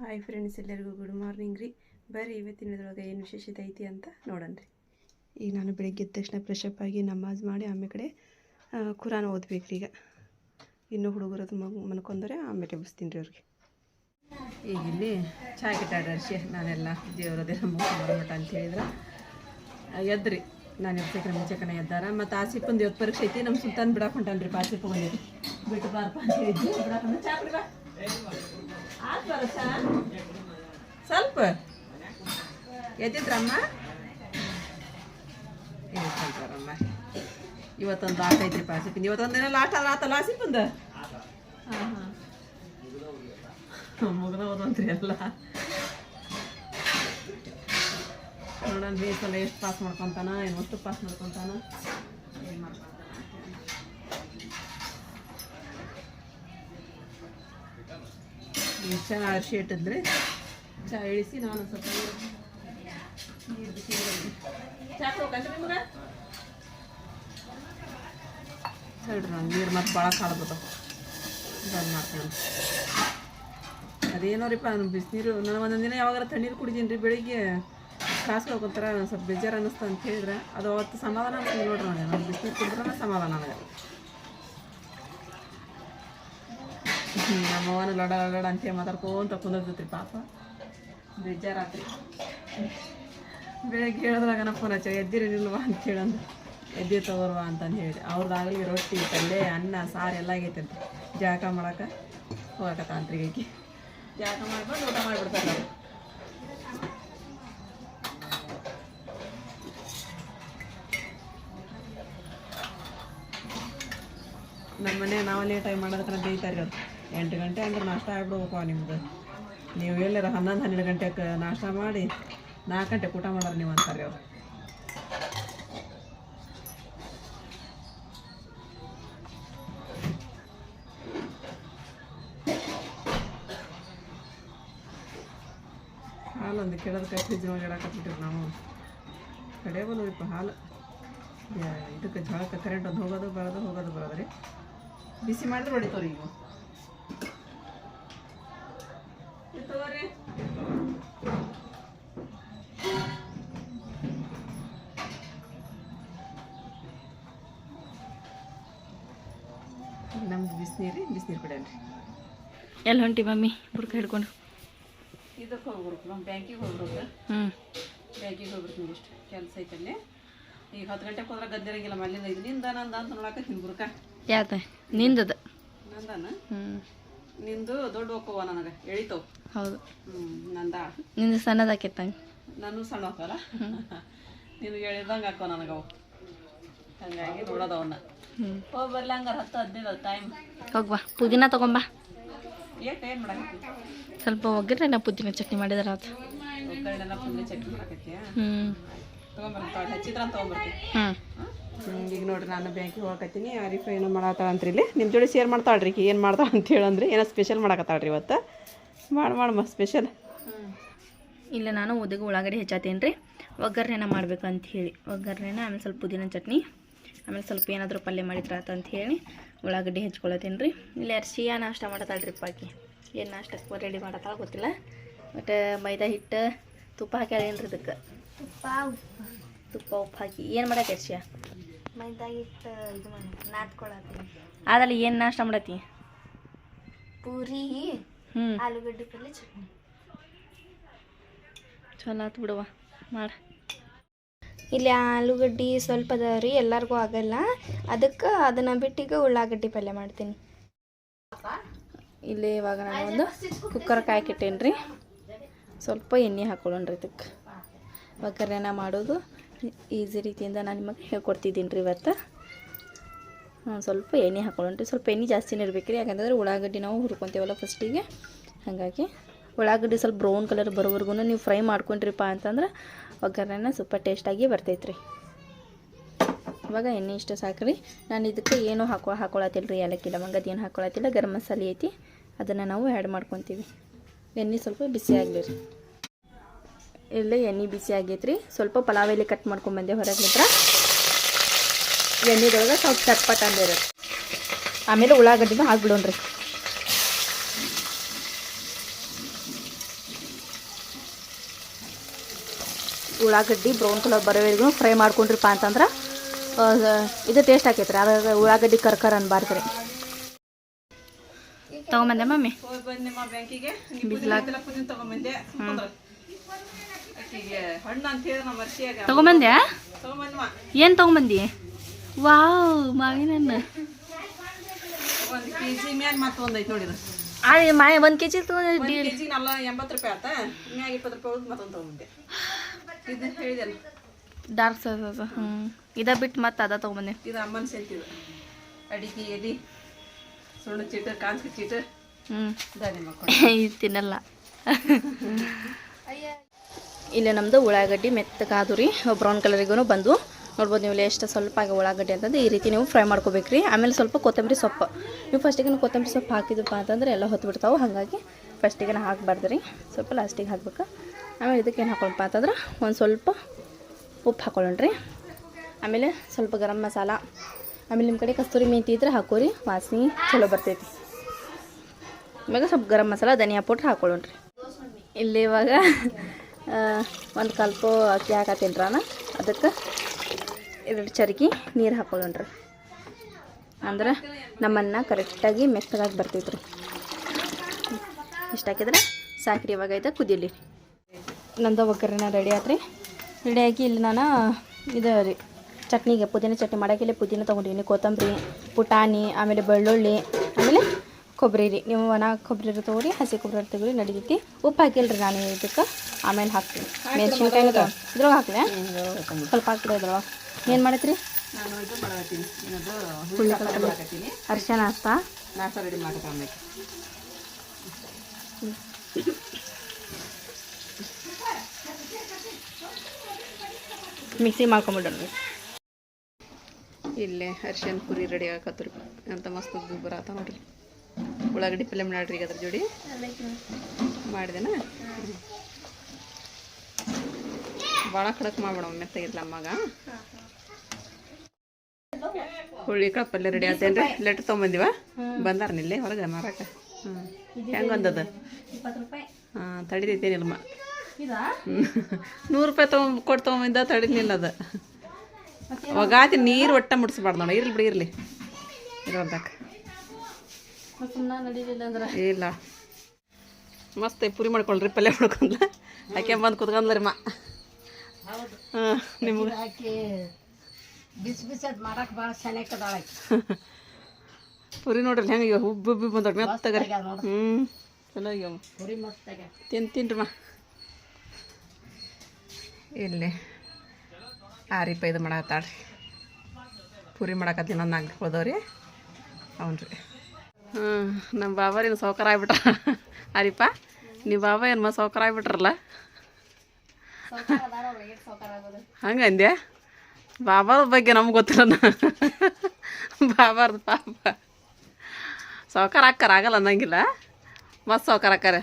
Hi friends ಎಲ್ಲರಿಗೂ good morning ರೀ. ಬರ್ರಿ, ಇವತ್ತಿನ ಇದ್ರೊಳಗೆ ಏನು ವಿಶೇಷತೆ ಐತಿ ಅಂತ ನೋಡೋಣ ರೀ. ಈಗ ನಾನು ಬೆಳಿಗ್ಗೆ ಎದ್ದ ತಕ್ಷಣ ಫ್ರೆಶಪ್ ಆಗಿ ನಮಾಜ್ ಮಾಡಿ ಆಮೇಲೆ ಕಡೆ ಕುರಾನ್ ಓದ್ಬೇಕು ರೀ ಈಗ. ಇನ್ನು ಮಗು ಮನ್ಕೊಂಡ್ರೆ ಆಮೇಲೆ ಎಬ್ಬಿಸ್ತೀನಿ ರೀ ಅವ್ರಿಗೆ. ಈಗ ಇಲ್ಲಿ ಚಾ ಕಿಟ್ಟಾಡ್ರಿ ಅರ್ಶಿ ನಾನೆಲ್ಲ ದೇವರದೇ ಮುಗಿಸ್ಕೊಂಡ್ಬಿಟ್ಟ ಅಂತ ಹೇಳಿದ್ರೆ. ಎದ್ರಿ. ನಾನು ಎಬ್ಸಕ್ಕೆ ಮುಂಚೆ ಕಣ ಎದ್ದಾರ. ಮತ್ತು ಆಸಿಪ್ಪಂದು ಇವತ್ತು ಪರೀಕ್ಷೆ ಐತಿ. ನಮ್ಮ ಸುಲ್ತಾನ್ ಬಿಡಕ್ಕೆ ಪಾಸಿಪ್ಪ ಬಂದಿರಿ ಬಿಟ್ಟು ಬಾರಪ್ಪ ಅಂತ ಹೇಳಿದ್ವಿ ಬಿಡಾಕೊಂಡು ಚಾ ಕುಡಿ ಬಾ ಆತ್ ಬರ ಚಾ ಸ್ವಲ್ಪ. ಎದ್ದಿದ್ರಮ್ಮ? ಎದ್ದಿದ್ರಮ್ಮ ಇವತ್ತೊಂದು ಆಟ ಐತ್ರಿ ಪಾಸಿಪಿಂದ ಇವತ್ತೊಂದು ದಿನ ಲಾಸ್ಟ್ ಆದ್ರೆ ಆತಲ್ಲ ಆಸಿಪಂದ ಹಾಂ ಹಾಂ. ಮುಗ್ದ ಹೋದಂತ್ರಿ ಎಲ್ಲ. ನೋಡೋಣ ಬಿ ಸಲ ಎಷ್ಟು ಪಾಸ್ ಮಾಡ್ಕೊತಾನ ಏನು ಅಷ್ಟು ಪಾಸ್ ಮಾಡ್ಕೊತಾನ. ಈಗ ಚಾ ಅರಿಶಿ ಇಟ್ಟಿದ್ರಿ ಚಹಾ ಇಳಿಸಿ ನಾನು ಸ್ವಲ್ಪ ನೀರು ನೀರು ಬಿಸಿ ಮಾಡಿದ್ವಿ. ಚಾ ಕೊಡ್ಬೇಕಂತ ನಿಮ್ಗೆ ಹೇಳ್ರಿ ನಾನು ನೀರು ಮತ್ತೆ ಭಾಳ ಕಾಡ್ಬೋದು ಬಂದ್ ಮಾಡ್ತೀನಿ ಅದೇನೋ ನಾನು ಬಿಸಿನೀರು ನಾನು ಒಂದೊಂದು ದಿನ ಯಾವಾಗಾರ ತಣ್ಣೀರು ಕುಡಿದೀನಿ ರೀ ಬೆಳಿಗ್ಗೆ ಹೋಗೋಂಥರ ಸ್ವಲ್ಪ ಬೇಜಾರು ಅನ್ನಿಸ್ತು ಅಂತ ಹೇಳಿದ್ರೆ ಅದು ಅವತ್ತು ಸಮಾಧಾನ ಅಂತ ನೋಡ್ರಿ ನಾನು ಬಿಸಿನೀರು ಕುಡಿದ್ರೆ ಸಮಾಧಾನ ನನಗೆ ಹ್ಮ್, ನಮ್ಮ ಅವನ ಲಡ ಲಡ ಅಂತ ಮಾತಾಡ್ಕೊಂತ ಕುಂದಿರ್ತೈತ್ರಿ ಪಾಪ. ಬೇಜಾರಾತ್ರಿ. ಬೆಳಗ್ಗೆ ಹೇಳಿದ್ರಾಗ ಫೋನ್ ಹಚ್ಚ ಎದ್ದಿರಿ ನಿಲ್ವಾ ಅಂತ ಹೇಳಂದು. ಎದ್ದಿ ತಗೋರ್ವಾ ಅಂತಂದು ಹೇಳಿ. ಅವ್ರದ್ದಾಗಲಿ ರೊಟ್ಟಿ ಪಲ್ಯ ಅನ್ನ ಸಾರು ಎಲ್ಲ ಆಗೈತಂತೆ ಜಾಕ ಮಾಡಕ್ಕೆ ಹೋಗಕತ್ತಾಂತ್ರಿ ಈಕಿ ಜಾಕ ಮಾಡ್ಕೊಂಡು ಊಟ ಮಾಡಿಬಿಡ್ತಾರೆ ನಮ್ಮನೆ ನಮ್ಮ ಮನೆ ನಾವು ಲೇಟಾಗಿ ಮಾಡೋದ್ರ ಬೇಯ್ತಾರೆ ಅವ್ರು ಎಂಟು ಗಂಟೆ ಅಂದ್ರೆ ನಾಷ್ಟ ಆಗ್ಬಿಡ್ಬೇಕು ನಿಮ್ದು. ನೀವು ಎಲ್ಲಾರ ಹನ್ನೊಂದು, ಹನ್ನೆರಡು ಗಂಟೆಗೆ ನಾಷ್ಟ ಮಾಡಿ ನಾಲ್ಕು ಗಂಟೆ ಊಟ ಮಾಡೋರು ನೀವು ಅಂತಾರೆ ಅವ್ರು. ಹಾಲು ಒಂದು ಕೆಳದಕ್ಕೆ ಫ್ರಿಜ್ ಒಳಗೆ ಇಡಕತ್ಬಿಟ್ಟಿರಿ ನಾವು. ಕಡೆ ಇಪ್ಪ ಹಾಲು. ಇದಕ್ಕೆ ಜಳಕ್ಕೆ ಕರೆಂಟ್ ಒಂದು ಹೋಗೋದು, ಬರೋದು ಹೋಗೋದು, ಬರೋದು ರೀ. ಬಿಸಿ ಮಾಡಿದ್ರೆ ಹೊಡಿತಾವ್ರಿ ಈಗ ನಮ್ದು ಬಿಸಿನೀರಿ ಬಿಸಿನೀರು ಕುಡಿಯಲ್ರಿ ಎಲ್ಲಿ ಹೊಂಟಿ ಮಮ್ಮಿ? ಬುಡ್ಕ ಹಿಡ್ಕೊಂಡು. ಇದಕ್ಕೆ ಹೋಗ್ಬಿಡ್ಬೇಕು ನಮ್ಮ ಬ್ಯಾಂಕಿಗೆ ಹೋಗ್ಬಿಡ್ಬೇಕು. ಹ್ಞೂ ಬ್ಯಾಂಕಿಗೆ ಹೋಗ್ಬಿಡ್ತೀನಿ ಇಷ್ಟು ಕೆಲಸ ಐತಲ್ಲೇ ಈಗ ಹತ್ತು ಗಂಟೆಗೆ ಹೋದ್ರೆ ಗದ್ದೆರಂಗಿಲ್ಲ ಮಲ್ಲಿಂದ ಇದು ನಿಂದ ನಂದ ಅಂತ ನೋಡಕತ್ತೀನಿ ಬುರ್ಕ. ಯಾತ ನಿಂದದ? ನಂದನ? ಹ್ಞೂ ನಿಂದು ದೊಡ್ಡ ಒಕ್ಕವ ನನಗೆ. ಎಳಿತವು ಹೌದು. ಹ್ಞೂ ನಂದ. ನಿಂದು ಸಣ್ಣದಾಕೈತಂಗೆ ನಾನು ಸಣ್ಣ ಹೋಗ್ತಾರ ನೀನು ಎಳಿದಂಗೆ ಹಾಕೋ ನನಗವು ಹಂಗಾಗಿ ನೋಡೋದು ಅವನ್ನ. ಹ್ಞೂ ಹೋಗಿ ಬರ್ಲಿ ಹಂಗಾರೆ ಹತ್ತು ಹದಿನೈದು ಟೈಮ್ ಹೋಗ್ಬಾ ಪುದೀನ ತಗೊಂಬಾ. ಏಟ್ ಏನು ಮಾಡಕತ್ತಿ ಸ್ವಲ್ಪ ಒಗ್ಗರಣೆ ನಾ ಪುದೀನ ಚಟ್ನಿ ಮಾಡಿದ್ರ ಆತ ಒಗ್ಗರಣೆಲ್ಲ ಪುಂಡಿ ಚಟ್ನಿ ಮಾಡಕತ್ತೀಯ? ಹ್ಞೂ ತೊಗೊಂಬರ್ತಾಳೆ ಹಚ್ಚಿದ್ರ ತೊಗೊಂಬರ್ತೀನಿ. ಹ್ಞೂ ಈಗ ನೋಡ್ರಿ ನಾನು ಬ್ಯಾಂಕಿಗೆ ಹೋಗಕತ್ತೀನಿ ಆರಿಫ ಏನೋ ಅಂತ ಇಲ್ಲಿ. ನಿಮ್ಮ ಜೋಡಿ ಶೇರ್ ಮಾಡ್ತಾಳ್ರಿ ಈಗ ಏನು ಮಾಡ್ತಾಳ ಅಂತ ಹೇಳಂದ್ರೆ ಏನೋ ಸ್ಪೆಷಲ್ ಮಾಡಕತ್ತಾಳ್ರಿ ಇವತ್ತು. ಮಾಡಿ ಮಾಡಮ್ಮ ಸ್ಪೆಷಲ್ ಇಲ್ಲ ನಾನು ಉದಗ ಉಳ್ಳಾಗಡ್ಡಿ ಹೆಚ್ಚಾತೇನ್ರಿ. ರೀ ಒಗ್ಗರಣೆನ ಮಾಡ್ಬೇಕು ಅಂತ ಹೇಳಿ. ಒಗ್ಗರಣೆನ ಆಮೇಲೆ ಸ್ವಲ್ಪ ಪುದೀನ ಚಟ್ನಿ. ಆಮೇಲೆ ಸ್ವಲ್ಪ ಏನಾದರೂ ಪಲ್ಯ ಮಾಡಿದ್ರ ಅಂತ ಹೇಳಿ ಉಳ್ಳಾಗಡ್ಡಿ ಹೆಚ್ಕೊಳತೀನಿ ರೀ. ಇಲ್ಲಿ ಅರ್ಶಿಯ ನಾಷ್ಟ ಮಾಡತ್ತಾಳ್ರಿ ಪಾಕಿ ಏನು ನಾಷ್ಟಕ್ಕೆ ರೆಡಿ ಮಾಡತ್ತಾಳ ಗೊತ್ತಿಲ್ಲ. ಬಟ್ ಮೈದಾ ಹಿಟ್ಟು ತುಪ್ಪ ಹಾಕ್ಯಾಳೇನು ರೀ ಇದಕ್ಕೆ? ತುಪ್ಪ ಉಪ್ಪು. ತುಪ್ಪ ಉಪ್ಪು ಹಾಕಿ. ಏನು ಮಾಡಕ್ಕೆ ಅರ್ಶಿಯ ಮೈದಾ ಹಿಟ್ಟು ಇದು ಮಾಡಿ ನಾದ್ಕೊಳತ್ತೀನಿ ಆದಲ್ಲಿ ಏನು ನಾಷ್ಟ ಮಾಡತ್ತಿ ಪೂರಿ ಹ್ಞೂ ಆಲೂಗಡ್ಡೆ ಪಲ್ಯ ಚಟ್ನಿ. ಚಲೋ ಆತು ಬಿಡುವ ಮಾಡ. ಇಲ್ಲಿ ಆಲೂಗಡ್ಡೆ ಸ್ವಲ್ಪ ಅದ ರೀ, ಎಲ್ಲರಿಗೂ ಆಗಲ್ಲ. ಅದಕ್ಕೆ ಅದನ್ನು ಬಿಟ್ಟಿಗೆ ಉಳ್ಳಾಗಡ್ಡಿ ಪಲ್ಯ ಮಾಡ್ತೀನಿ. ಇಲ್ಲಿ ಇವಾಗ ನಾನು ಒಂದು ಕುಕ್ಕರ್ ಕಾಯ್ಕಿಟ್ಟೇನಿ ರೀ. ಸ್ವಲ್ಪ ಎಣ್ಣೆ ಹಾಕೊಳ್ಳೋಣ್ರಿ ಇದಕ್ಕೆ ಒಗ್ಗರಣೆನ ಮಾಡೋದು ಈಸಿ ರೀತಿಯಿಂದ ನಾನು ನಿಮಗೆ ಹೇಳ್ಕೊಡ್ತಿದ್ದೀನಿ ರೀ ಇವತ್ತು. ಸ್ವಲ್ಪ ಎಣ್ಣೆ ಹಾಕೊಳ್ಳೋಣ್ರಿ ಸ್ವಲ್ಪ ಎಣ್ಣೆ ಜಾಸ್ತಿನೇ ಇರ್ಬೇಕು ರೀ ಯಾಕಂತಂದ್ರೆ ಉಳ್ಳಾಗಡ್ಡಿ ನಾವು ಹುರ್ಕೊತೀವಲ್ಲ ಫಸ್ಟಿಗೆ ಹಾಗಾಗಿ ಉಳ್ಳಾಗಡ್ಡಿ ಸ್ವಲ್ಪ ಬ್ರೌನ್ ಕಲರ್ ಬರೋವರೆಗೂ ನೀವು ಫ್ರೈ ಮಾಡ್ಕೊಂಡ್ರಿಪ್ಪ ಅಂತಂದ್ರೆ ಒಗ್ಗರಣೆನ ಸೂಪರ್ ಟೇಸ್ಟಾಗಿ ಬರ್ತೈತೆ ರೀ ಇವಾಗ ಎಣ್ಣೆ ಇಷ್ಟು ಸಾಕ್ರಿ. ನಾನು ಇದಕ್ಕೆ ಏನು ಹಾಕೋ ಹಾಕೊಳತ್ತಿಲ್ಲ ರೀ ಏಲಕ್ಕಿ ಲವಂಗದ ಏನು ಹಾಕೊಳತ್ತಿಲ್ಲ, ಗರಂ ಮಸಾಲೆ ಐತಿ. ಅದನ್ನು ನಾವು ಆ್ಯಡ್ ಮಾಡ್ಕೊತೀವಿ. ಎಣ್ಣೆ ಸ್ವಲ್ಪ ಬಿಸಿ ಆಗಲಿ ರೀ. ಇಲ್ಲೇ ಎಣ್ಣೆ ಬಿಸಿ ಆಗೈತೆ ರೀ ಸ್ವಲ್ಪ ಪಲಾವ್ ಎಲೆ ಕಟ್ ಮಾಡ್ಕೊಂಬಂದೆ ಹೊರಗೆ ಹತ್ರ. ಎಣ್ಣೆದೊಳಗೆ ಸ್ವಲ್ಪ ಚಟ್ಪಟ್ ಅಂದಿರ ಆಮೇಲೆ ಹಾಕ್ಬಿಡೋಣ ಹಾಕ್ಬಿಡೋಣ್ರಿ. ಉಳ್ಳಾಗಡ್ಡಿ ಬ್ರೌನ್ ಕಲರ್ ಬರೋವರೆಗೂ ಫ್ರೈ ಮಾಡ್ಕೊಂಡ್ರಿಪ್ಪ ಅಂತಂದ್ರೆ ಇದು ಟೇಸ್ಟ್ ಹಾಕೈತ್ರಿ ಅದ್ರಾಗ ಉಳ್ಳಾಗಡ್ಡಿ ಕರ್ಕರ್ ಅನ್ಬಾರ್ದ್ರಿ ತಗೊಂಬಂದೆ ಮಮ್ಮಿ. ತೊಗೊಂಬಂದ್ಯಾ? ಏನು ತಗೊಂಬಂದಿ? ವಾವ್, ಮಾವಿನ ಹಣ್ಣು. ಒಂದು ಕೆ ಜಿ ನಲ್ಲ ಎಂಬತ್ತು ರೂಪಾಯಿ ಮ್ಯಾಗ ಇಪ್ಪತ್ತು ರೂಪಾಯಿ ಮತ್ತೊಂದು ತಗೊಂಬಂದೆ. ಇದು ಹೇಳಿದಲ್ಲ. ಡಾರ್ಕ್ ಸಾಸ್ ಹ್ಞೂ ಇದ ಬಿಟ್ಟು ಮತ್ತೆ ಅದ ತೊಗೊಂಬಂದೆ ಇದು ಅಮ್ಮನ ಅಡಿಕೆ ಎಲಿ ಸುಣ್ಣ ಚೀಟ ಕಾಂತಿ ಚೀಟ. ಹ್ಞೂ ಇದು ತಿನ್ನಲ್ಲ. ಇಲ್ಲಿ ನಮ್ಮದು ಉಳ್ಳಾಗಡ್ಡಿ ಮೆತ್ತಗಾದು ರೀ. ಬ್ರೌನ್ ಕಲರಿಗೂ ಬಂದು. ನೋಡ್ಬೋದು ನೀವು ಎಷ್ಟು ಸ್ವಲ್ಪ ಆಗಿ ಉಳ್ಳಾಗಡ್ಡಿ ಅಂತಂದು ಈ ರೀತಿ ನೀವು ಫ್ರೈ ಮಾಡ್ಕೋಬೇಕ್ರಿ. ಆಮೇಲೆ ಸ್ವಲ್ಪ ಕೊತ್ತಂಬರಿ ಸೊಪ್ಪು. ನೀವು ಫಸ್ಟಿಗೆ ಕೊತ್ತಂಬರಿ ಸೊಪ್ಪು ಹಾಕಿದಪ್ಪ ಅಂತಂದ್ರೆ ಎಲ್ಲ ಹೊತ್ತು ಬಿಡ್ತಾವೆ ಹಾಗಾಗಿ ಫಸ್ಟಿಗೆ ಹಾಕಬಾರ್ದು ರೀ. ಸ್ವಲ್ಪ ಲಾಸ್ಟಿಗೆ ಹಾಕ್ಬೇಕು. ಆಮೇಲೆ ಇದಕ್ಕೆ ಏನು ಹಾಕೊಳ್ಳಪ್ಪ ಅಂತಂದ್ರೆ ಒಂದು ಸ್ವಲ್ಪ ಉಪ್ಪು ಹಾಕೊಳ್ಳೋಣ್ರಿ. ಆಮೇಲೆ ಸ್ವಲ್ಪ ಗರಂ ಮಸಾಲ. ಆಮೇಲೆ ನಿಮ್ಮ ಕಡೆ ಕಸ್ತೂರಿ ಮೆಂತಿ ಇದ್ರೆ ಹಾಕೋರಿ, ವಾಸನೆ ಚಲೋ ಬರ್ತೈತಿ. ಆಮೇಲೆ ಸ್ವಲ್ಪ ಗರಂ ಮಸಾಲ, ಧನಿಯಾ ಪೌಡ್ರ್ ಹಾಕೊಳ್ಳೋಣ್ರಿ. ಇಲ್ಲಿ ಇವಾಗ ಒಂದು ಕಲ್ಪು ಅಕ್ಕಿ ಹಾಕತ್ತೀನಿ ರಾನ ಅದಕ್ಕೆ ಎರಡು ಚರಕಿ ನೀರು ಹಾಕೊಳ್ಳೋಣ್ರಿ. ಅಂದ್ರೆ ನಮ್ಮನ್ನ ಕರೆಕ್ಟಾಗಿ ಮೆತ್ತಗಾಗಿ ಬರ್ತೈತ್ರಿ. ಇಷ್ಟಾಕಿದ್ರೆ ಸಾಕ್ರಿ ಇವಾಗ ಐತೆ ಕುದಿಲಿ ನಂದು ಒಗ್ಗರಣೆ ರೆಡಿ ಆತ್ರಿ ರೆಡಿಯಾಗಿ ಇಲ್ಲಿ ನಾನು ಇದು ರೀ ಚಟ್ನಿಗೆ ಪುದೀನ ಚಟ್ನಿ ಮಾಡೋಕೆ ಇಲ್ಲಿ ಪುದೀನ ತೊಗೊಂಡಿನಿ ಕೊತ್ತಂಬರಿ ಪುಟಾಣಿ ಆಮೇಲೆ ಬೆಳ್ಳುಳ್ಳಿ ಆಮೇಲೆ ಕೊಬ್ಬರಿ ರೀ. ನೀವು ಒಣ ಕೊಬ್ಬರಿ ತೊಗೊಳ್ಳಿ ಹಸಿ ಕೊಬ್ಬರಿ ತೊಗೊಳ್ಳಿ ನಡಿತೈತಿ. ಉಪ್ಪು ಹಾಕಿಲ್ರಿ ನಾನು ಇದಕ್ಕೆ ಆಮೇಲೆ ಹಾಕ್ತೀನಿ. ಮೆಣಸಿನ್ಕಾಯಿನ ತೊಗೊಂಡು ಇದ್ರೊಳಗೆ ಹಾಕ್ಲೆ? ಸ್ವಲ್ಪ ಹಾಕ್ಬಿಡಿ ಇದ್ರೊಳಗೆ. ಏನು ಮಾಡತ್ರಿ? ಅರಿಶಿನ ಹಾಕ್ತಾ ನಾಷ್ಟ. ರೆಡಿ ಮಾಡಕ್ಕೆ ಮಿಕ್ಸಿ ಮಾಡ್ಕೊಂಬಿಡೋಣ. ಇಲ್ಲೇ ಅರ್ಶನ್ ಪುರಿ ರೆಡಿ ಆಗತ್ತರಿ ಅಂತ ಮಸ್ತ್ ಬರತ್ತ ನೋಡ್ರಿ. ಉಳ್ಳಾಗಡ್ಡಿ ಪಲ್ಯ ಮಾಡ್ರಿ ಈಗ ಅದ್ರ ಜೋಡಿ. ಮಾಡಿದೆನಾ? ಭಾಳ ಖಡಕ್ ಮಾಡ್ಬೇಡ ಅಮ್ಮಗ. ಹುಳಿ ಕಡ ಪಲ್ಯ ರೆಡಿ ಆತೇನ್ರಿ. ಲೆಟ್ ತೊಗೊಂಬಂದಿವ? ಬಂದಾರ ನಿಲ್ಲೇ ಹೊರಗೆ ಮಾರಾಕ ಹ್ಞೂ ಹೆಂಗೆ ಒಂದದ ಹಾ ಇದಾ ನೂರು ರೂಪಾಯಿ ತಗೊಂಡ್ ಕೊಟ್ಟು ತೊಗೊಂಬಂದ ತಡಿಲಿಲ್ಲ ಅದ. ಒಗಾತಿ ನೀರು ಒಟ್ಟ ಮುಟ್ಸ್ಬಾರ್ದು ನೋಡ. ಇರ್ಲಿ ಬಿಡಿ ಇರಲಿ. ಅಂದ್ರೆ? ಇಲ್ಲ. ಮಸ್ತ್ ಪುರಿ ಮಾಡ್ಕೊಳ್ರಿ ಪಲ್ಯ ಮಾಡ್ಕೊಂಡ್ಲ. ಆಕೆ ಬಂದು ಕುತ್ಕೊಂಡ್ಲರಿ ಮಾ. ಹಾಂ ನಿಮ್ಗೆ. ಬಿಸಿ ಬಿಸಿ ಅದು ಮಾಡಕ್ಕೆ ಭಾಳ ಚೆನ್ನಾಗಿ ಪುರಿ ನೋಡ್ರಿ ಹೆಂಗೆ ಉಬ್ಬಿ ಉಬ್ಬಿ ಬಂದೋಡ್ ಮೆತ್ತಗರಿ. ಹ್ಞೂ ಚಲೋ ಆಗ್ಯಾವ. ಪುರಿ ಮಸ್ತಾಗ ತಿನ್ ತಿನ್ರಿ ಮಾ. ಇಲ್ಲಿ ಆರಿಪ ಇದು ಮಾಡತ್ತಾಳ್ರಿ ಪೂರಿ ಮಾಡಕತ್ತೀನಿ ನಾನು ನಾಲ್ಕು ಹೋದವ್ರಿ. ಅವ್ನು ರೀ. ಹ್ಞೂ ನಮ್ಮ ಬಾಬಾರಿ ಏನು ಸೌಕರ ಆಗ್ಬಿಟ್ರ. ಆರಿಪ ನೀವು ಬಾಬಾ ಏನು ಮ ಸೌಕರ ಆಗ್ಬಿಟ್ರಲ್ಲ? ಹಂಗೆ ಅಂದ್ಯಾ? ಬಾಬಾರ ಬಗ್ಗೆ ನಮ್ಗೆ ಗೊತ್ತಿಲ್ಲ ಬಾಬಾರ್ದು ಪಾಪ. ಸೌಕರ ಹಾಕ್ಕಾರ ಆಗಲ್ಲ ಅನ್ನಂಗಿಲ್ಲ. ಮತ್ತೆ ಸೌಕರ ಹಾಕ್ತಾರೆ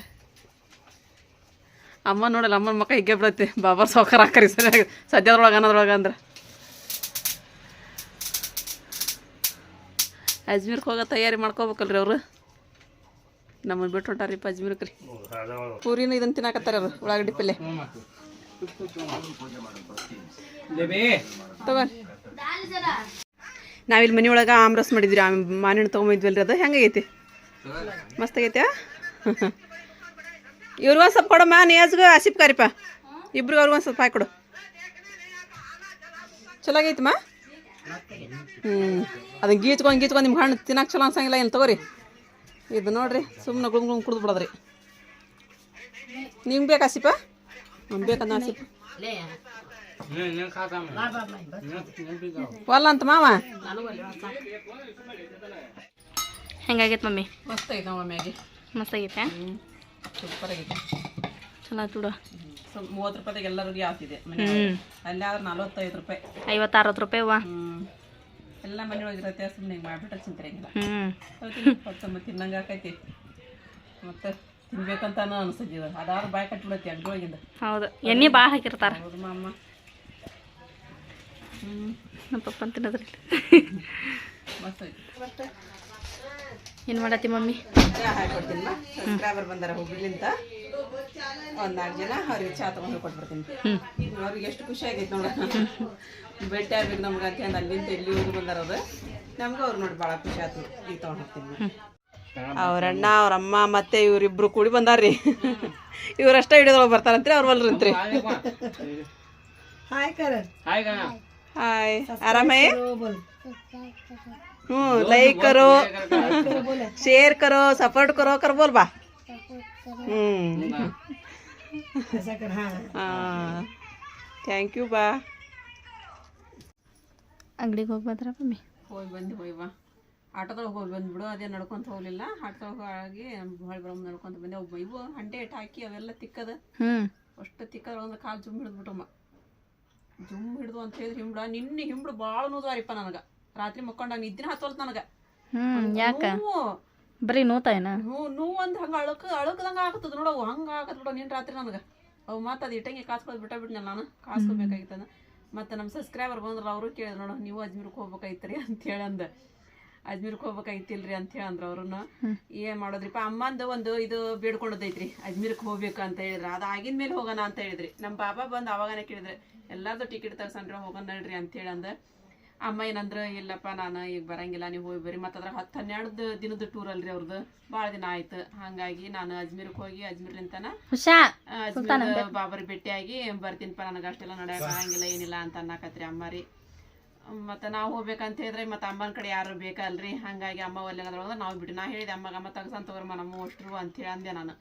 ಅಮ್ಮ ನೋಡಲ್ಲ ಅಮ್ಮನ ಮಕ್ಕ ಹಿಗ್ಗೆ ಬಿಡತ್ತೆ. ಬಾಬಾ ಸೌಕರ್ ಹಾಕರಿ ಸರಿಯಾಗಿ ಸದ್ಯದ್ರೊಳಗೆ ಅನ್ನೋದ್ರೊಳಗೆ ಅಂದ್ರೆ. ಅಜ್ಮೀರ್ಗೆ ಹೋಗೋ ತಯಾರಿ ಮಾಡ್ಕೋಬೇಕಲ್ರಿ ಅವರು. ನಮ್ಮನ್ನು ಬಿಟ್ಟು ಹೊಂಟಾರಿಪ್ಪ ಅಜ್ಮೀರ್ಗೆ ರೀ. ಪೂರಿನ ಇದನ್ನು ತಿನ್ನಾಕತ್ತಾರೆ ಅವರು ಉಳ್ಳಾಗಡ್ಡಿ ತಗೋರಿ ನಾವಿಲ್ಲಿ ಮನೆ ಒಳಗೆ ಆಮ್ರಸ್ ಮಾಡಿದ್ವಿ ಆ ಮಾನಿನ ತೊಗೊಂಬಂದ್ವಲ್ರಿ ಅದು. ಹೆಂಗೈತಿ? ಮಸ್ತ್ ಆಗೈತೆ ಇವ್ರಿಗೂ ಒಂದು ಸ್ವಲ್ಪ ಕೊಡಮ್ಮ ನೇಜ್ಗೆ ಆಸಿಪ್ ಕಾರಿಪ್ಪ ಇಬ್ರಿಗೆ ಅವ್ರಿಗೆ ಒಂದು ಸ್ವಲ್ಪ ಹಾಕಿ ಕೊಡು ಚಲೋ ಆಗೈತಮ್ಮ ಹ್ಞೂ ಅದನ್ನ ಗೀಚ್ಕೊಂಡು ಗೀಚ್ಕೊಂಡು ನಿಮ್ಗೆ ಹಣ್ಣು ತಿನ್ನಕ್ಕೆ ಚಲೋ ಅನ್ಸಂಗಿಲ್ಲ ಏನು ತಗೋರಿ? ಇದು ನೋಡಿರಿ ಸುಮ್ಮನೆ ಗುಳುಮ್ ಗುಳುಮ್ ಕುಡ್ದು ಬಿಡೋದ್ರಿ. ನಿಮ್ಗೆ ಬೇಕಾ ಆಸಿಪ ನಮ್ಗೆ ಬೇಕಂದ ಸಿಪ್ಪ ಒಲ್ಲ ಅಂತ ಮಾವ? ಹೆಂಗಾಗೈತೆ ಮಮ್ಮಿ? ಮಸ್ತ್ ನಮ್ಮ ಮ್ಯಾಗಿ. ಮಸ್ತ್ ಆಗೈತೆ? ಹ್ಞೂ ಸೂಪರ್ ಆಗೈತೆ ಚಲೋ ಆತ್ ಬಿಡು ಸ್ವಲ್ಪ ಮೂವತ್ತು ರೂಪಾಯಿಗೆ ಎಲ್ಲರಿಗೂ ಆಗ್ತಿದೆ ಅಲ್ಲಿ ಆದ್ರೆ ನಲ್ವತ್ತೈದು ರೂಪಾಯಿ. ಐವತ್ತು ಅರವತ್ತು ರೂಪಾಯಿ ವಾ. ಎಲ್ಲ ಮನೆ ಒಳಗಿರತ್ತೆ ಸುಮ್ಮನೆ ಹಿಂಗೆ ಮಾಡಿಬಿಟ್ರೆ ತಿನ್ನಂಗೆ ಆಕೈತಿ. ಮತ್ತು ತಿನ್ಬೇಕಂತ ಅನಿಸ್ತದೆ ಅದಾದ್ರೆ ಬಾಯಿ ಕಟ್ಬಿಡತ್ತೆ ಹೌದು. ಎಣ್ಣೆ ಭಾಳ ಹಾಕಿರ್ತಾರ. ಹೌದು ನಮ್ಮ ಪಪ್ಪ ತಿನ್ನೋದ್ರಿ ಮಸ್ತ್ ಐತಿ ಏನು ಮಾಡತ್ತಿ ಮಮ್ಮಿ? ಹಾಕೊಡ್ತೀನಿ ಸಬ್ಸ್ಕ್ರೈಬರ್ ಬಂದಾರ ಹುಬ್ಳಿಲಿಂತ ಒಂದು ನಾಲ್ಕು ಜನ ಅವ್ರಿಗೆ ಚಹಾ ತೊಗೊಂಡು ಕೊಟ್ಬಿಡ್ತೀನಿ. ಅವ್ರಿಗೆ ಎಷ್ಟು ಖುಷಿ ಆಗೈತೆ ನೋಡ. ಬೆಟ್ಟ ಆಗ್ಬೇಕು ನಮ್ಗೆ ಅಂತ ಅಲ್ಲಿಂದ ಎಲ್ಲಿವರೆಗೂ ಬಂದಾರ ಅವ್ರು. ನಮ್ಗೆ ಅವ್ರು ನೋಡಿ ಭಾಳ ಖುಷಿ ಆಯ್ತು ಈಗ ತೊಗೊಂಡು ಹೋಗ್ತೀನಿ ಅವ್ರಣ್ಣ ಅವ್ರಮ್ಮ ಮತ್ತೆ ಇವ್ರಿಬ್ರು ಕೂಡಿ ಬಂದಾರ್ರಿ. ಇವರಷ್ಟೇ ಹಿಡಿದೊಳಗೆ ಬರ್ತಾರಂತ್ರಿ ಅವ್ರು ಬಲ್ರಂತ್ರಿ. ಹಾಯ್ ಕರಣ್. ಹಾಯ್ ಆರಾಮೇ? ಹ್ಞೂ ಲೈಕ್ ಕರೋ शेयर करो सपोर्ट करो कर बोल बा हम्म ऐसा कर हाँ हाँ ಥ್ಯಾಂಕ್ ಯು ಬಾ ಅಂಗಡಿಗೆ ಹೋಗಿ ಬಂದ್ರ ಮಮ್ಮಿ ಹೋಗಿ ಬಂದು ಹೋಗಿ ಬಾ ಆಟೋದೊಳಗೆ ಹೋಗಿ ಬಂದ್ಬಿಡು ಅದೇ ನಡ್ಕೊಂತ ಹೋಗ್ಲಿಲ್ಲ ಆಟೋದೊಳಗೆ ಆಗಿ ಹೊಳ್ ಬರೋ ನಡ್ಕೊಂತ ಬಂದೆ ಒಬ್ಬ ಇವು ಹಂಡೆ ಇಟ್ಟು ಹಾಕಿ ಅವೆಲ್ಲ ತಿಕ್ಕದ ಹ್ಞೂ ಅಷ್ಟು ತಿಕ್ಕದ ಒಂದು ಕಾಲು ಜುಮ್ ಹಿಡಿದ್ಬಿಟ್ಟಮ್ಮ ಜುಮ್ ಹಿಡಿದು ಅಂತ ಹೇಳಿದ್ರೆ ಹಿಂಬ್ಳ ನಿನ್ನೆ ಹಿಂಬ್ಳು ಭಾಳ ನೋದ್ವಾರಿಪ್ಪ ನನಗೆ ರಾತ್ರಿ ಮಕ್ಕೊಂಡಾಗ ನಿದ್ದಿನ ಹತ್ತೋಲ್ತು ನನಗೆ. ಹ್ಮ್ ಯಾಕ? ಬರೀ ನೋತಾಯನ ಹ್ಞೂ ನೋವು ಹಂಗ ಹಂಗೆ ಅಳಕ ಅಳಕದಂಗೆ ಆಗ್ತದ ನೋಡವು ಹಂಗೆ ಆಗತ್ ಬಿಡೋ ನಿನ್ ರಾತ್ರಿ ನನಗೆ. ಅವ್ ಮತ್ತ ಅದು ಇಟ್ಟಂಗೆ ಕಾಸ್ಕೊಳ್ ಬಿಟ್ಟ ಬಿಟ್ನಲ್ಲ ನಾನು ಕಾಸ್ಕೋಬೇಕಾಗಿತ್ತಂದ. ಮತ್ತೆ ನಮ್ಮ ಸಬ್ಸ್ಕ್ರೈಬರ್ ಬಂದ್ರ ಅವರು ಕೇಳಿದ್ರು ನೋಡ ನೀವು ಅಜ್ಮೀರ್ಗೆ ಹೋಗ್ಬೇಕಾಯ್ತ್ರಿ ಅಂತ ಹೇಳಂದ ಅಜ್ಮೀರ್ಗೆ ಹೋಗ್ಬೇಕಾಯ್ತಿಲ್ರಿ ಅಂತ ಹೇಳಂದ್ರ ಅವ್ರನ್ನ. ಏನ್ ಮಾಡೋದ್ರಿಪ್ಪ ಅಮ್ಮಂದು ಒಂದು ಇದು ಬೇಡ್ಕೊಂಡದೈತ್ರಿ ಅಜ್ಮೀರ್ಗೆ ಹೋಗ್ಬೇಕು ಅಂತ ಹೇಳಿದ್ರು. ಅದು ಆಗಿನ ಮೇಲೆ ಹೋಗೋಣ ಅಂತ ಹೇಳಿದ್ರಿ. ನಮ್ಮ ಬಾಬಾ ಬಂದು ಅವಾಗನೇ ಕೇಳಿದ್ರೆ ಎಲ್ಲಾರ್ದು ಟಿಕೆಟ್ ತಗ್ಸಂಡ್ರೆ ಹೋಗೋಣ ನಡ್ರಿ ಅಂತ ಹೇಳಂದ ಅಮ್ಮ ಏನಂದ್ರೆ ಇಲ್ಲಪ್ಪ ನಾನು ಈಗ ಬರಂಗಿಲ್ಲ ನೀವು ಹೋಗಿ ಬರ್ರಿ. ಮತ್ತು ಅದ್ರ ಹತ್ತು ಹನ್ನೆರಡು ದಿನದ ಟೂರ್ ಅಲ್ರಿ ಅವ್ರದ್ದು ಭಾಳ ದಿನ ಆಯ್ತು. ಹಾಗಾಗಿ ನಾನು ಅಜ್ಮೀರ್ಗೆ ಹೋಗಿ ಅಜ್ಮೀರ್ಲಿಂತನ ಹುಷಾ ಅಜ್ಮೀರ್ ಬಾಬರ್ ಭೇಟಿಯಾಗಿ ಬರ್ತೀನಿಪ್ಪ ನನಗೆ ಅಷ್ಟೆಲ್ಲ ನಡೆಯಕ್ಕೆ ಆಗಂಗಿಲ್ಲ ಏನಿಲ್ಲ ಅಂತ ಅನ್ನಕತ್ರಿ ಅಮ್ಮ ರೀ. ಮತ್ತು ನಾವು ಹೋಗ್ಬೇಕಂತ ಹೇಳಿದ್ರೆ ಮತ್ತು ಅಮ್ಮನ ಕಡೆ ಯಾರು ಬೇಕಲ್ರಿ. ಹಾಗಾಗಿ ಅಮ್ಮ ಒಲ್ಲೆನಾದ್ರು ಅಂದ್ರೆ ನಾವು ಬಿಡಿ ನಾ ಹೇಳಿದೆ ಅಮ್ಮಗ ಅಮ್ಮ ತಗಸಂತವ್ರಮ್ಮ ನಮ್ಮ ಅಂತ ಹೇಳಿ ಅಂದೆ ನಾನು.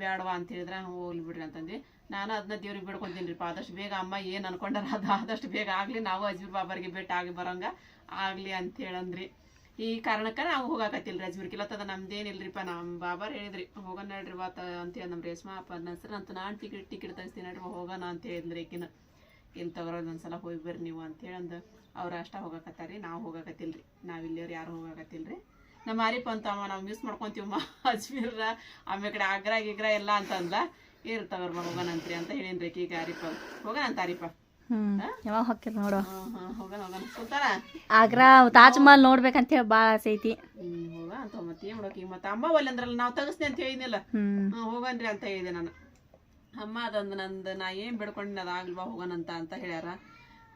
ಬೇಡವಾ ಅಂತ ಹೇಳಿದ್ರೆ ಹೋಗ್ಲಿ ಬಿಡ್ರಿ ಅಂತಂದು ನಾನು ಅದನ್ನ ದೇವ್ರಿಗೆ ಬೇಡ್ಕೊಂತೀನಿ ರೀ ಆದಷ್ಟು ಬೇಗ ಅಮ್ಮ ಏನು ಅನ್ಕೊಂಡಾರ ಅದು ಆದಷ್ಟು ಬೇಗ ಆಗಲಿ, ನಾವು ಅಜ್ಮೀರ್ ಬಾಬಾರಿಗೆ ಭೇಟಿ ಆಗಿ ಬರೋಂಗ ಆಗಲಿ ಅಂತ ಹೇಳಂದ್ರಿ. ಈ ಕಾರಣಕ್ಕೆ ನಾವು ಹೋಗಾಕತ್ತಿಲ್ಲ ರೀ ಅಜ್ಮೀರ್ ಕಿಲತ್ತದ ನಮ್ದೇನಿಲ್ರಿಪ್ಪ ನಮ್ಮ ಬಾಬಾರ್ ಹೇಳಿದ್ರಿ ಹೋಗೋಣ ನಡ್ರಿ ಬಾತ ಅಂತ ಹೇಳಿ ನಮ್ಮ ರೇಷ್ಮಾ ಅಪ್ಪ ಹೆಸರು. ಅಂತ ನಾನು ಟಿಕೆಟ್ ಟಿಕೆಟ್ ತೆಗಿಸ್ತೀನಿ ನಡ್ರಿ ಹೋಗೋಣ ಅಂತ ಹೇಳಿದ್ರಿ ಈಕಿನ. ಇಲ್ಲಿ ತಗೋರೋದು ಒಂದ್ಸಲ ಹೋಗಿ ಬರ್ರಿ ನೀವು ಅಂತ ಹೇಳಂದ ಅವ್ರು ಅಷ್ಟ ಹೋಗಾಕತ್ತಾರಿ, ನಾವು ಹೋಗಾಕತ್ತಿಲ್ರಿ. ನಾವು ಇಲ್ಲಿಯವ್ರು ಯಾರು ಹೋಗಾಕತ್ತಿಲ್ರಿ. ನಮ್ಮ ಆರಿಪ ಅಂತ ಅಮ್ಮ ನಾವು ಮಿಸ್ ಮಾಡ್ಕೊತೀವಮ್ಮ ಅಜ್ಮೀರ ಆಮೇಲೆ ಕಡೆ ಆಗ್ರಾ, ಗಿಗ್ರಾ ಎಲ್ಲ ಅಂತ ಅಂದ್ಲ ಏರ್ ತಗೋರ್ಮ ಹೋಗೋಣಂತ್ರಿ ಅಂತ ಹೇಳಿನ್ರಿ ಈಗ ಆರಿಪ ಹೋಗೋಣ ಅರಿಪ ಯಾವಾಗ ಹೊಕ್ಕಿರ್ ನೋಡು. ಹೋಗೋಣ ಹೋಗೋಣ. ಸುಲ್ತಾನ ಆಗ್ರಾ ತಾಜ್ ಮಹಲ್ ನೋಡ್ಬೇಕಂತ ಹೇಳಿ ಭಾಳ ಆಸೆ ಐತಿ. ಹೋಗ ಅಂತ ಮತ್ತೆ ಏನ್ ಮಾಡೋಕೆ ಈಗ ಮತ್ತೆ ಅಮ್ಮ ಒಲ್ಲೆ ಅಂದ್ರಲ್ಲ ನಾವು ತೆಗಿಸ್ತೀನಿ ಅಂತ ಹೇಳಿನಲ್ಲ ಹ್ಞೂ ಹೋಗನ್ರಿ ಅಂತ ಹೇಳಿದೆ ನಾನು. ಅಮ್ಮ ಅದೊಂದು ನಂದು ನಾ ಏನ್ ಬಿಡ್ಕೊಂಡಿನ ಅದು ಆಗ್ಲ್ವಾ ಹೋಗೋಣಂತ ಅಂತ ಹೇಳ್ಯಾರ.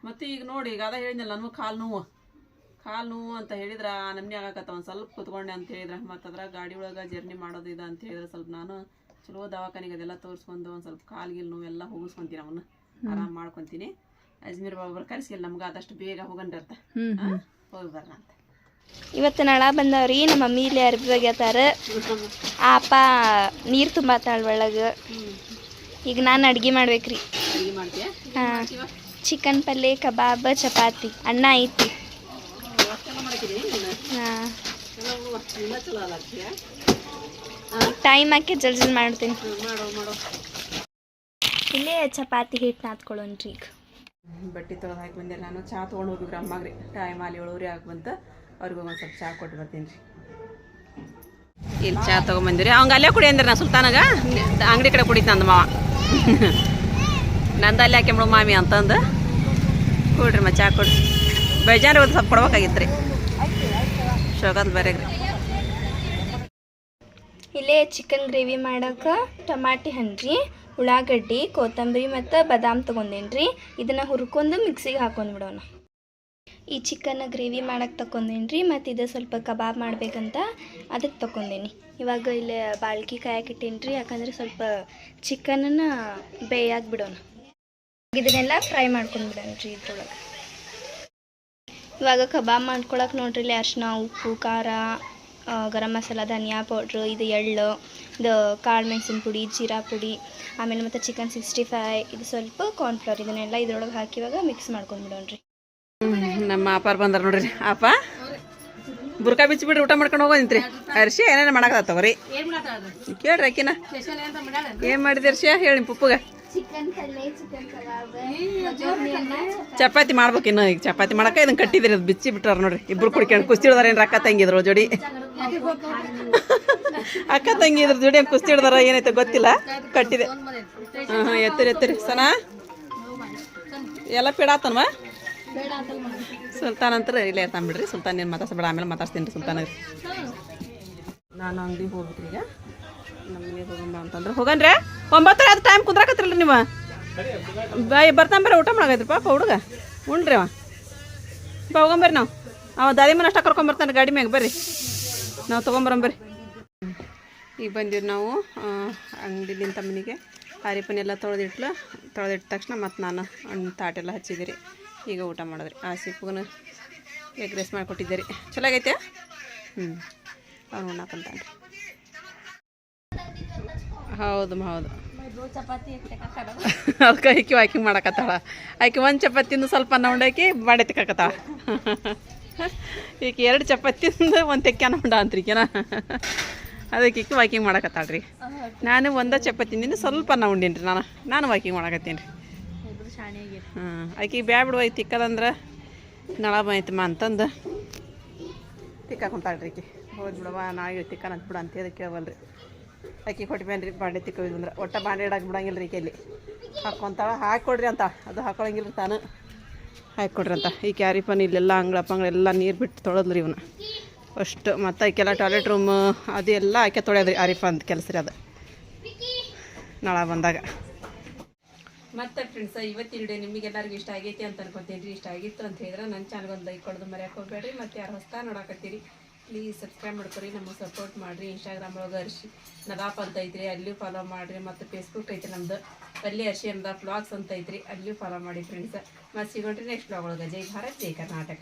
ಮತ್ತೆ ಈಗ ನೋಡಿ ಈಗ ಅದ ಹೇಳಿದ್ನಲ್ಲ ನನಗೂ ಕಾಲು ನೋವು. ಕಾಲು ನೋವು ಅಂತ ಹೇಳಿದ್ರ ನಮ್ನಿ ಆಗಾಕತ್ತ ಒಂದು ಸ್ವಲ್ಪ ಕುತ್ಕೊಂಡೆ ಅಂತ ಹೇಳಿದ್ರ ಮತ್ತು ಅದ್ರಾಗ ಗಾಡಿ ಒಳಗೆ ಜರ್ನಿ ಮಾಡೋದು ಇದು ಅಂತ ಹೇಳಿದ್ರೆ ಸ್ವಲ್ಪ ನಾನು ಚಲೋ ದವಾಖಾನೆಗೆ ಅದೆಲ್ಲ ತೋರಿಸ್ಕೊಂಡು ಒಂದು ಸ್ವಲ್ಪ ಕಾಲ್ಗಿಲ್ ನೋವೆಲ್ಲ ಹೋಗಿಸ್ಕೊಂತೀನಿ ಅವನ್ನ ಆರಾಮ್ ಮಾಡ್ಕೊಂತೀನಿ. ಅಜ್ಮೀರ್ ಬಾಬರ್ ಕರೆಸಿಲ್ಲ ನಮ್ಗೆ ಆದಷ್ಟು ಬೇಗ ಹ್ಞೂ ಹೋಗಿ ಬರೋಣ ಅಂತ. ಇವತ್ತು ನಳ ಬಂದವ್ರಿ ನಮ್ಮ ಮಮ್ಮಿ ಇಲ್ಲಿ ಅರ್ಬಿ ಒಗ್ಯತಾರ ಆ ಅಪ್ಪ ನೀರು ತುಂಬಾತಾಳ ಒಳಗೆ. ಈಗ ನಾನು ಅಡ್ಗೆ ಮಾಡ್ಬೇಕ್ರಿ. ಹಾಂ. ಚಿಕನ್ ಪಲ್ಯ ಕಬಾಬ್ ಚಪಾತಿ ಅನ್ನ ಐತಿ. ಹಾಂ ಚಲೋ ಹೋಗುವ ಇಲ್ಲ ಚಲೋ ಅಲ್ಲ ಟೈಮ್ ಹಾಕಿ ಜಲ್ದಿ ಜಲ್ದಿ ಮಾಡ್ತೀನಿ. ಮಾಡೋ ಮಾಡೋ. ಇಲ್ಲೇ ಚಪಾತಿ ಹಿಟ್ಟು ನಾದ್ಕೊಳ್ಳೋಣ್ರಿ ಈಗ. ಬಟ್ಟೆ ತೊಳೆದು ಹಾಕಿ ಬಂದೆ. ನಾನು ಚಹಾ ತೊಗೊಂಡು ಹೋಗ್ಬೇಕು ಅಮ್ಮಗ್ರಿ ಟೈಮ್ ಅಲ್ಲಿ ಏಳುವರೆ ಆಗಿ ಬಂತ ಅವ್ರಿಗೆ ಒಂದು ಸ್ವಲ್ಪ ಚಹಾ ಕೊಟ್ಟು ಬರ್ತೀನಿ ರೀ. ಇಲ್ಲಿ ಚಹಾ ತೊಗೊಂಬಂದಿರಿ ಅವಂಗೆ ಅಲ್ಲೇ ಕುಡಿ ಅಂದ್ರೆ ನಾ ಸುಲ್ತಾನಾಗ? ಅಂಗಡಿ ಕಡೆ ಕುಡಿತು ನಂದು ಮಾವ. ನಂದು ಅಲ್ಲೇ ಹಾಕ್ಯಂಬಿಡು ಮಾಮಿ ಅಂತಂದು. ಕೊಡ್ರಿ ಮ ಚಹಾ ಕೊಡ್ರಿ. ಬೇಜಾರು ಒಂದು ಸ್ವಲ್ಪ ಕೊಡ್ಬೇಕಾಗಿತ್ತು ರೀ ಶೋಕತ್ ಬರೀಗ್ರಿ ಇಲ್ಲೇ ಚಿಕನ್ ಗ್ರೇವಿ ಮಾಡೋಕೆ ಟಮಾಟಿ ಹಣ್ರಿ ಉಳ್ಳಾಗಡ್ಡಿ, ಕೊತ್ತಂಬರಿ ಮತ್ತು ಬಾದಾಮ್ ತೊಗೊಂಡೇನ್ರಿ. ಇದನ್ನು ಹುರ್ಕೊಂಡು ಮಿಕ್ಸಿಗೆ ಹಾಕೊಂಡು ಬಿಡೋಣ. ಈ ಚಿಕನ್ ಗ್ರೇವಿ ಮಾಡಕ್ಕೆ ತಗೊಂಡೇನ್ರಿ ಮತ್ತು ಇದು ಸ್ವಲ್ಪ ಕಬಾಬ್ ಮಾಡಬೇಕಂತ ಅದಕ್ಕೆ ತೊಗೊಂಡೇನಿ ಇವಾಗ ಇಲ್ಲಿ ಬಾಳ್ಕಿ ಕಾಯಕ್ಕೆ ರೀ ಯಾಕಂದ್ರೆ ಸ್ವಲ್ಪ ಚಿಕನನ್ನು ಬೇಯಾಗಿ ಬಿಡೋಣ. ಇದನ್ನೆಲ್ಲ ಫ್ರೈ ಮಾಡ್ಕೊಂಡು ಬಿಡೋಣ ರೀ ಇದ್ರೊಳಗೆ. ಇವಾಗ ಕಬಾಬ್ ಮಾಡ್ಕೊಳಕ್ಕೆ ನೋಡ್ರಿ ಇಲ್ಲಿ ಅರಿಶಿನ ಉಪ್ಪು, ಖಾರ. ಗರಂ ಮಸಾಲ ಧನಿಯಾ ಪೌಡ್ರು ಇದು ಎಳ್ಳು ಇದು ಕಾಳು ಮೆಣಸಿನ ಪುಡಿ ಜೀರಾ ಪುಡಿ ಆಮೇಲೆ ಮತ್ತು ಚಿಕನ್ ಸಿಕ್ಸ್ಟಿ ಫೈ ಇದು ಸ್ವಲ್ಪ ಕಾರ್ನ್ಫ್ಲವರ್ ಇದನ್ನೆಲ್ಲ ಇದ್ರೊಳಗೆ ಹಾಕಿ ಇವಾಗ ಮಿಕ್ಸ್ ಮಾಡ್ಕೊಂಡ್ಬಿಡೋಣ್ರಿ ನಮ್ಮ ಅಪ್ಪಾರ್ ಬಂದಾರ ನೋಡ್ರಿ. ಅಪ್ಪ ಬುರ್ಕಾ ಬಿಚ್ಚಿ ಬಿಡ್ರಿ ಊಟ ಮಾಡ್ಕೊಂಡು ಹೋಗೋ ನಿಂತ್ರಿ. ಅರ್ಶಿ ಏನೇನು ಮಾಡಕತ್ತವ್ರಿ ಕೇಳ್ರಿ ಅಕ್ಕಿನ. ಏನು ಮಾಡಿದೆ ಅರ್ಶಿಯ ಹೇಳಿ ಪುಪ್ಪಗ. ಚಿಕನ್ ಪಲ್ಯ ಚಿಕನ್ ಕಬಾಬ್ ಚಪಾತಿ. ಮಾಡ್ಬೇಕು ಇನ್ನು ಈಗ ಚಪಾತಿ ಮಾಡಕ ಇದನ್ನ ಕಟ್ಟಿದ್ರಿ ಅದು ಬಿಚ್ಚಿ ಬಿಟ್ಟಾರ ನೋಡ್ರಿ. ಇಬ್ರು ಕುಡ್ಕೊಂಡು ಕುಸ್ತಿ ಹಿಡ್ದಾರ ಏನು ಅಕ್ಕ ತಂಗಿದ್ರು ಜೋಡಿ. ಅಕ್ಕ ತಂಗಿ ಇದ್ರ ಜೋಡಿ ಹೆಂಗ್ ಕುಸ್ತಿ ಹಿಡ್ದಾರ ಏನೈತೆ ಗೊತ್ತಿಲ್ಲ. ಕಟ್ಟಿದೆ. ಹಾಂ ಹಾಂ ಎತ್ತಿರಿ ಎತ್ತಿರಿ. ಸನಾ? ಎಲ್ಲ ಪೀಡಾತನ್ವ? ಸುಲ್ತಾನ್ ಅಂತ ಇಲ್ಲೇ ಇರ್ತಾನೆ ಬಿಡ್ರಿ. ಸುಲ್ತಾನ್ ಏನು ಮಾತಾಡ್ಸ್ಬೇಡ ಆಮೇಲೆ ಮಾತಾಡ್ತೀನಿ ರೀ ಸುಲ್ತಾನ ನಾನು ಅಂಗಡಿಗೆ ಹೋಗ್ಬಿಟ್ರಿ ಈಗ. ನಮಗೆ ಹೋಗಂಬ ಅಂತಂದ್ರೆ. ಹೋಗನ್ರೆ. ಒಂಬತ್ತರ ಅದು ಟೈಮ್ ಕುಂದ್ರಾಕತ್ತಿರಲ್ಲ ನೀವು? ಬಾಯ್ ಬರ್ತಾನೆ ಊಟ ಮಾಡಾಗೈತ್ರಿ ಪಾಪ ಹುಡುಗ. ಉಣ್ರಿ ಅವ. ಹೋಗಂಬರ್ರಿ ನಾವು. ಅವ ದಾದಿಮನ ಅಷ್ಟ ಕರ್ಕೊಂಬರ್ತಾನೆ ಗಾಡಿ ಮ್ಯಾಗ ಬರ್ರಿ. ನಾವು ತೊಗೊಂಬರಂಬರ್ರಿ ಈಗ ಬಂದಿವಿ ನಾವು ಅಂಗಡಿಲಿಂದ ಮನೆಗೆ. ಎಲ್ಲ ತೊಳೆದಿಟ್ಲು. ತೊಳೆದಿಟ್ಟ ತಕ್ಷಣ ಮತ್ತು ನಾನು ಹಣ್ಣು ತಾಟೆಲ್ಲ ಹಚ್ಚಿದ್ದೀರಿ ಈಗ ಊಟ ಮಾಡಿದ್ರಿ. ಆ ಸಿಪ್ಪುಗನ ಎಗ್ ರೈಸ್ ಮಾಡಿಕೊಟ್ಟಿದ್ದೀರಿ. ಚಲೋ ಆಗೈತೆ? ಹ್ಞೂ ಅವ್ನು ಉಣ್ಣಾಕಂತಾನೆ ಹೌದು ಮ, ಹೌದು ಅದಕ್ಕೆ ಆಕಿ ವಾಕಿಂಗ್ ಮಾಡಕತ್ತಾಳ. ಆಯ್ಕೆ ಒಂದು ಚಪಾತಿಂದು ಸ್ವಲ್ಪ ಅನ್ನ ಉಂಡಾಕಿ ಬಾಡೆ ತಿಕ್ಕಾಕತ್ತಾಳ ಈಕೆ ಎರಡು ಚಪಾತಿಂದು ಒಂದು ತೆಕ್ಕ್ಯಾನ ಉಂಡ ಅಂತ್ರಿಕೆನ ಅದಕ್ಕೆ ಈಕೆ ವಾಕಿಂಗ್ ಮಾಡಕತ್ತಾಳ್ರಿ. ನಾನು ಒಂದೇ ಚಪಾತಿಂದಿಂದ ಸ್ವಲ್ಪ ಅನ್ನ ಉಂಡೀನಿ ರೀ ನಾನು. ನಾನು ವಾಕಿಂಗ್ ಮಾಡಕತ್ತೀನಿ. ರೀ ಹಾಂ ಆಕೆ ಬ್ಯಾ ಬಿಡು ಐತಿ ತಿಕ್ಕದಂದ್ರೆ ನಳ ಬಂತಮ್ಮ ಅಂತಂದು. ತಿಕ್ಕಾಕೊಂತಾಳ್ರಿ ಆಕಿ. ಹೋದ್ ಬಿಡವ ನಾಳೆ ತಿಕ್ಕನ ಅಂತ ಬಿಡ ಅಂತ ಅದಕ್ಕೆ ಕೇಳವಲ್ರಿ. ಆಕಿ ಕೊಟ್ಬೇನ್ರಿ ರೀ ಬಾಂಡೆ ತಿಕ್ಕೋದಂದ್ರೆ ಒಟ್ಟ ಬಾಂಡೆ ಇಡಕ್ಕೆ ಬಿಡಂಗಿಲ್ಲ ರೀ ಕೆಲ್ಲಿ ಹಾಕ್ಕೊಂತಾಳ ಹಾಕ್ಕೊಡ್ರಿ ಅಂತ. ಅದು ಹಾಕೊಳಂಗಿಲ್ಲ ತಾನು. ಹಾಕ್ಕೊಡ್ರಿ ಅಂತ. ಈ ಕ್ಯಾರಿಪನ್ ಇಲ್ಲೆಲ್ಲ ಅಂಗಳ ಪಂಗಳ ಎಲ್ಲ ನೀರು ಬಿಟ್ಟು ತೊಳೆದ್ರಿ ಇವನು. ಅಷ್ಟು ಮತ್ತು ಕೆಲ ಟಾಯ್ಲೆಟ್ ರೂಮ್ ಅದು ಎಲ್ಲ ಆಕೆ ತೊಳೆಯೋದ್ರಿ ಆರಿಫ ಅಂತ ಕೆಲಸ ರೀ ಅದು. ನಳ ಬಂದಾಗ. ಮತ್ತೆ ಫ್ರೆಂಡ್ಸ್ ಇವತ್ತಿನ ವಿಡಿಯೋ ನಿಮಗೆಲ್ಲರಿಗೂ ಇಷ್ಟ ಆಗೈತಿ ಅಂತ ಅನ್ಕೊತೀನಿ ರೀ. ಇಷ್ಟ ಆಗಿತ್ತು ಅಂತ ಹೇಳಿದ್ರೆ ನನ್ನ ಚಾನಲ್ ಒಂದು ಲೈಕ್ ಕೊಡೋದು ಮರ್ಯಾಕೆ ಹೋಗ್ಬೇಡ್ರಿ. ಮತ್ತು ಯಾರು ಹೊಸ್ತಾ ನೋಡಕತ್ತೀರಿ. ಪ್ಲೀಸ್ ಸಬ್ಸ್ಕ್ರೈಬ್ ಮಾಡ್ಕೊರಿ, ನಮಗೆ ಸಪೋರ್ಟ್ ಮಾಡಿರಿ. ಇನ್ಸ್ಟಾಗ್ರಾಮ್ ಒಳಗೆ ಅರ್ಶಿ ನದಾಪ್ ಅಂತ ಐತ್ರಿ, ಅಲ್ಲಿಯೂ ಫಾಲೋ ಮಾಡಿರಿ. ಮತ್ತು ಫೇಸ್ಬುಕ್ ಐತೆ ನಮ್ಮದು ಅಲ್ಲಿ ಅರ್ಶಿ ಅಂದ ಫ್ಲಾಗ್ಸ್ ಅಂತ ಐತ್ರಿ, ಅಲ್ಲಿಯೂ ಫಾಲೋ ಮಾಡಿ ಫ್ರೆಂಡ್ಸ್ ಮತ್ತು ಸಿಗೋಣ್ರಿ ನೆಕ್ಸ್ಟ್ ಬ್ಲಾಗ್ ಒಳಗೆ. ಜೈ ಭಾರತ್, ಜೈ ಕರ್ನಾಟಕ.